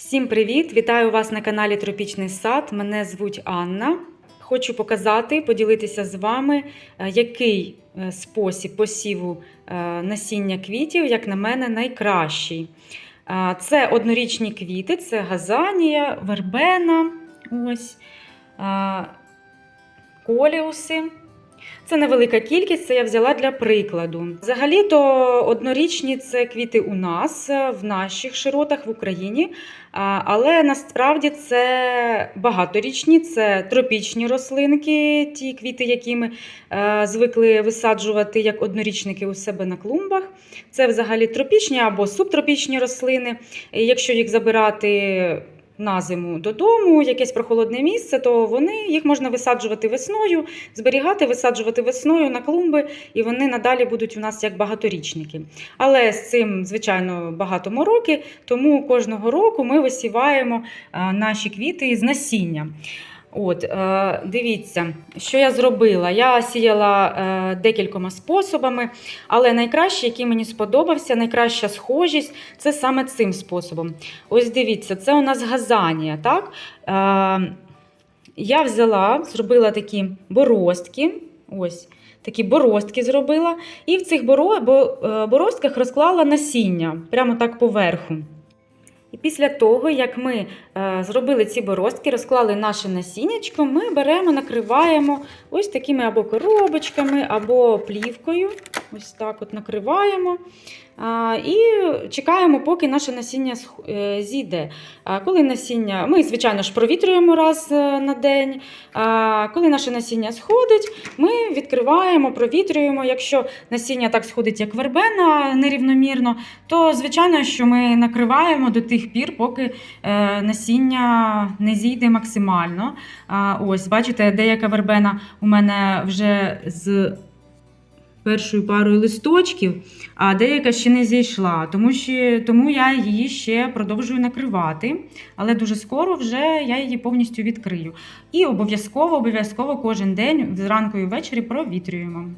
Всім привіт! Вітаю вас на каналі Тропічний сад. Мене звуть Анна. Хочу показати, поділитися з вами, е, який е, спосіб посіву е, насіння квітів, як на мене, найкращий. Це однорічні квіти, це газанія, вербена, ось, коліуси. Це невелика кількість, це я взяла для прикладу. Взагалі-то однорічні це квіти у нас е, в наших широтах в Україні. Але насправді це багаторічні, це тропічні рослинки, ті квіти, які ми е, звикли висаджувати як однорічники у себе на клумбах. Це взагалі тропічні або субтропічні рослини. Якщо їх забирати на зиму додому, якесь прохолодне місце, то вони їх можна висаджувати весною, зберігати, висаджувати весною на клумби, і вони надалі будуть у нас як багаторічники. Але з цим, звичайно, багато мороки, тому кожного року ми висіваємо е, наші квіти з насіння. От, е, дивіться, що я зробила. Я сіяла е, декількома способами, але найкращий, який мені сподобався, найкраща схожість це саме цим способом. Ось дивіться, це у нас газанія. Так? Е, я взяла, зробила такі боростки. Ось. Такі боростки зробила, і в цих е, боростках розклала насіння прямо так поверху. І після того, як ми е, зробили ці бороздки, розклали наше насіннячко, ми беремо, накриваємо ось такими або коробочками, або плівкою. Ось так от накриваємо. І чекаємо, поки наше насіння е, зійде. Коли насіння, ми, звичайно ж, провітрюємо раз е, на день. Коли наше насіння сходить, ми відкриваємо, провітрюємо. Якщо насіння так сходить, як вербена нерівномірно, то звичайно, що ми накриваємо до тих пір, поки е, насіння не зійде максимально. Ось, бачите, деяка вербена у мене вже з першою парою листочків, а деяка ще не зійшла. Тому, що, тому я її ще продовжую накривати, але дуже скоро вже я її повністю відкрию. І обов'язково, обов'язково кожен день зранку і ввечері провітрюємо.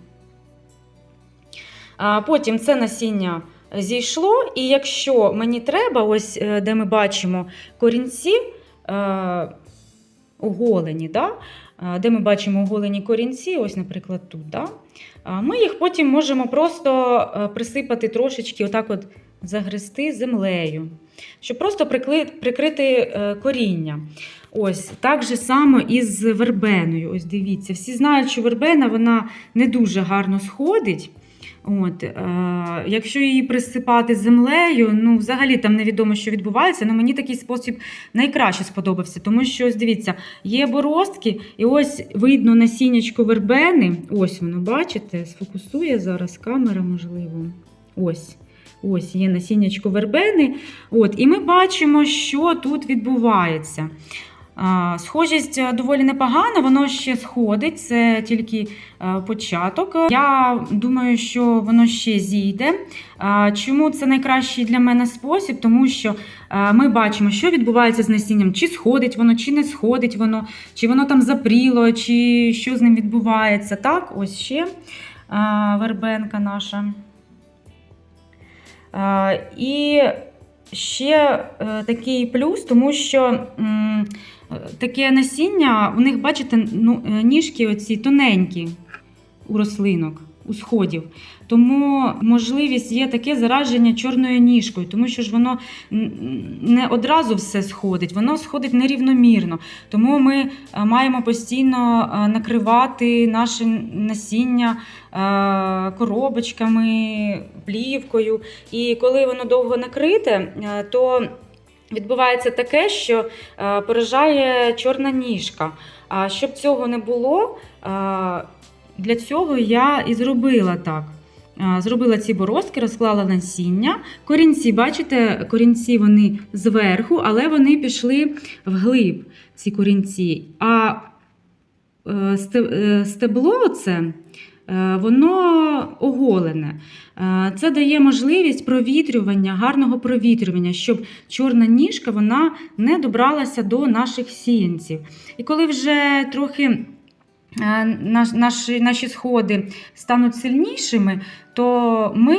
Потім це насіння зійшло, і якщо мені треба, ось е, де ми бачимо корінці е, оголені, да? Де ми бачимо оголені корінці, ось, наприклад, тут. Да? Ми їх потім можемо просто присипати трошечки, отак от загрести землею, щоб просто прикрити е, коріння. Ось так же само і з вербеною. Ось дивіться, всі знають, що вербена вона не дуже гарно сходить. От, е, якщо її присипати землею, ну взагалі там невідомо, що відбувається. Ну мені такий спосіб найкраще сподобався, тому що ось дивіться, є боростки, і ось видно насіннячко вербени. Ось воно, бачите, сфокусує зараз камера, можливо. Ось. Ось є насіннячко вербени. От, і ми бачимо, що тут відбувається. Схожість е, доволі непогана, воно ще сходить, це тільки е, початок. Я думаю, що воно ще зійде. Чому це найкращий для мене спосіб? Тому що е, ми бачимо, що відбувається з насінням, чи сходить воно, чи не сходить воно, чи воно там запріло, чи що з ним відбувається. Так, ось ще вербенка наша. І ще такий плюс, тому що таке насіння, у них, бачите, ну, е, ніжки оці тоненькі у рослинок. У сходів. Тому можливість є таке зараження чорною ніжкою, тому що ж воно не одразу все сходить, воно сходить нерівномірно. Тому ми е, маємо постійно е, накривати наше насіння коробочками, плівкою. І коли воно довго накрите, то відбувається таке, що е, поражає чорна ніжка. А щоб цього не було, е, для цього я і зробила так. Е, Зробила ці борозки, розклала насіння. Корінці, бачите, корінці вони зверху, але вони пішли вглиб, ці корінці. А сте- стебло це воно оголене. Е, Це дає можливість провітрювання, гарного провітрювання, щоб чорна ніжка вона не добралася до наших сіянців. І коли вже трохи е, наші, наші сходи стануть сильнішими, то ми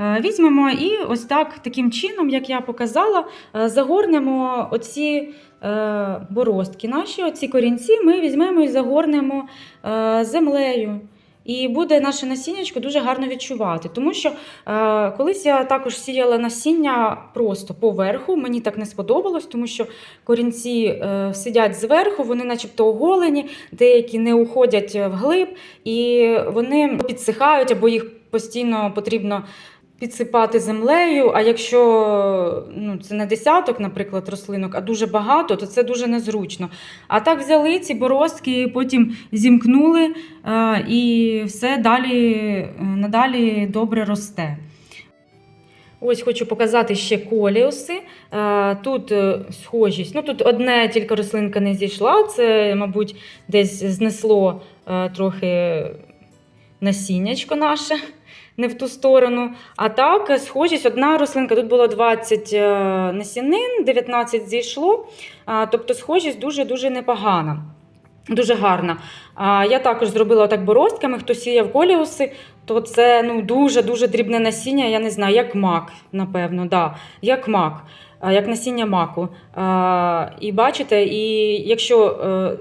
Е, Візьмемо і ось так, таким чином, як я показала, е, загорнемо оці е, боростки наші, оці корінці, ми візьмемо і загорнемо е, землею. І буде наше насіннячко дуже гарно відчувати. Тому що е, колись я також сіяла насіння просто поверху. Мені так не сподобалось, тому що корінці е, сидять зверху, вони начебто оголені, деякі не уходять вглиб, і вони підсихають або їх постійно потрібно підсипати землею. А якщо ну, це не десяток, наприклад, рослинок, а дуже багато, то це дуже незручно. А так взяли ці боростки, потім зімкнули, е, і все далі е, надалі добре росте. Ось хочу показати ще коліуси. Е, Тут схожість. Ну, тут одне тільки рослинка не зійшла. Це, мабуть, десь знесло трохи насіннячко наше не в ту сторону. А так, е, схожість, одна рослинка, тут було 20 е, насінин, 19 зійшло. Тобто схожість дуже-дуже непогана. Дуже гарна. Я також зробила так боростками, хто сіяв коліуси, то це ну, дуже-дуже дрібне насіння, я не знаю, як мак, напевно, да, як мак, як насіння маку. І бачите, і якщо.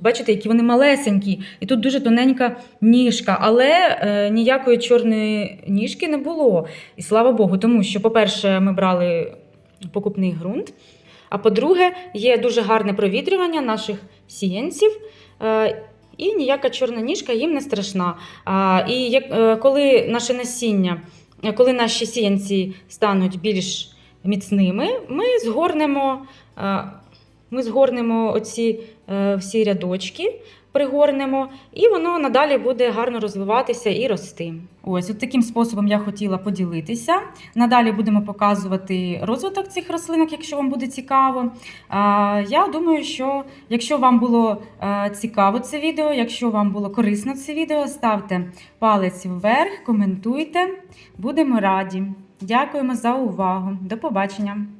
Бачите, які вони малесенькі, і тут дуже тоненька ніжка, але е, ніякої чорної ніжки не було. І слава Богу, тому що, по-перше, ми брали покупний ґрунт. А по-друге, є дуже гарне провітрювання наших сіянців, е, і ніяка чорна ніжка їм не страшна. А, І як, е, коли наше насіння, е, коли наші сіянці стануть більш міцними, ми згорнемо, е, ми згорнемо оці е, всі рядочки. Пригорнемо, і воно надалі буде гарно розвиватися і рости. Ось от таким способом я хотіла поділитися. Надалі будемо показувати розвиток цих рослинок, якщо вам буде цікаво. Я думаю, що якщо вам було е, цікаво це відео, якщо вам було корисно це відео, ставте палець вверх, коментуйте. Будемо раді. Дякуємо за увагу. До побачення!